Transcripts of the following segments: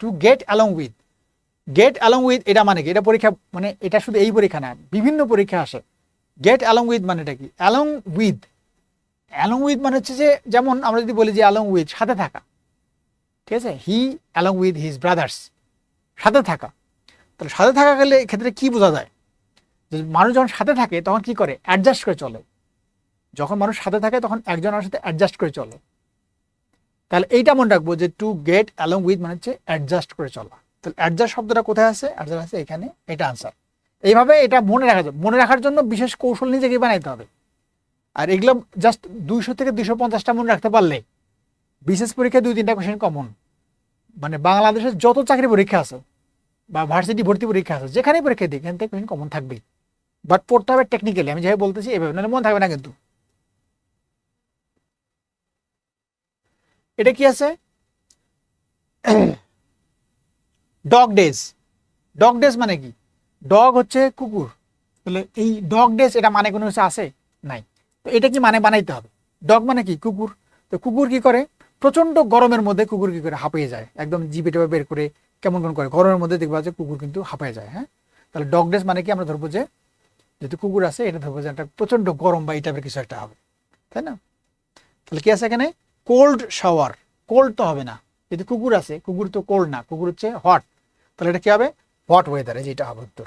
To get along with get along with এটা মানে কি? এটা পরীক্ষা মানে এটা শুধু এই পরীক্ষা না, বিভিন্ন পরীক্ষা আসে। গেট অ্যালং উইথ মানে এটা কি? অ্যালং উইথ অ্যালং উইথ মানে হচ্ছে যে, যেমন আমরা যদি বলি যে অ্যালং উইথ সাথে থাকা। ঠিক আছে? He along with his brothers সাথে থাকা। তাহলে সাথে থাকা গেলে এক্ষেত্রে কি বোঝা যায়? যে মানুষ যখন সাথে থাকে তখন কি করে? অ্যাডজাস্ট করে চলে। যখন মানুষ সাথে থাকে তখন একজনের সাথে অ্যাডজাস্ট করে চলে। তাহলে এইটা মনে রাখব যে টু গেট অ্যালং উইথ মানে হচ্ছে অ্যাডজাস্ট করে চলা। তাহলে অ্যাডজাস্ট শব্দটা কোথায় আছে? অ্যাডজাস্ট আছে এখানে, এটা আনসার এইভাবে এটা মনে রাখা যাবে। মনে রাখার জন্য বিশেষ কৌশল নিজেকে বানাইতে হবে। আর এগুলো জাস্ট দুইশো থেকে দুইশো পঞ্চাশটা মনে রাখতে পারলে বিশেষ পরীক্ষায় দুই তিনটা কোশ্চেন কমন মানে বাংলাদেশের যত চাকরি পরীক্ষা আছে বা ভার্সিটি ভর্তি পরীক্ষা আছে, যেখানেই পরীক্ষা দিই এখান থেকে কোশ্চেন কমন থাকবেই। বাট পড়তে হবে টেকনিক্যালি আমি যেভাবে বলতেছি, এভাবে। নাহলে মনে থাকবে না কিন্তু। এটা কি আছে? ডগ ডেজ ডগ ডেজ মানে কি? ডগ হচ্ছে কুকুর। তাহলে এই ডগ ডেজ এটা মানে কোনো কিছু আছে? নাই। তো এটা কি মানে বানাইতে হবে? ডগ মানে কি? কুকুর। তো কুকুর কি করে? প্রচণ্ড গরমের মধ্যে কুকুর কি করে? হাঁপিয়ে যায়। একদম জিপে টেপে বের করে কেমন কেমন করে? গরমের মধ্যে দেখবা যে কুকুর কিন্তু হাঁপিয়ে যায় হ্যাঁ? তাহলে ডগ ডেজ মানে কি? আমরা ধরবো যে যেহেতু কুকুর আছে, এটা ধরবো যে একটা প্রচণ্ড গরম বা এই টাইপের কিছু একটা হবে। তাই না? তাহলে কি আছে এখানে? কোল্ড শাওয়ার কোল্ড তো হবে না। যদি কুকুর আছে, কুকুর তো কোল্ড না, কুকুর হচ্ছে হট তাহলে এটা কি হবে? হট ওয়েদারে যেটা হবে উত্তর।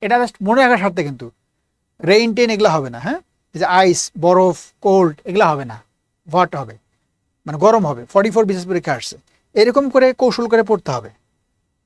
এটা জাস্ট মনে রাখার স্বার্থে কিন্তু। রেইন টেন এগুলো হবে না হ্যাঁ? যে আইস বরফ কোল্ড এগুলো হবে না। হট হবে। মানে গরম হবে। ফর্টি ফোর বিশেষ পরীক্ষা আসছে। এরকম করে কৌশল করে পড়তে হবে।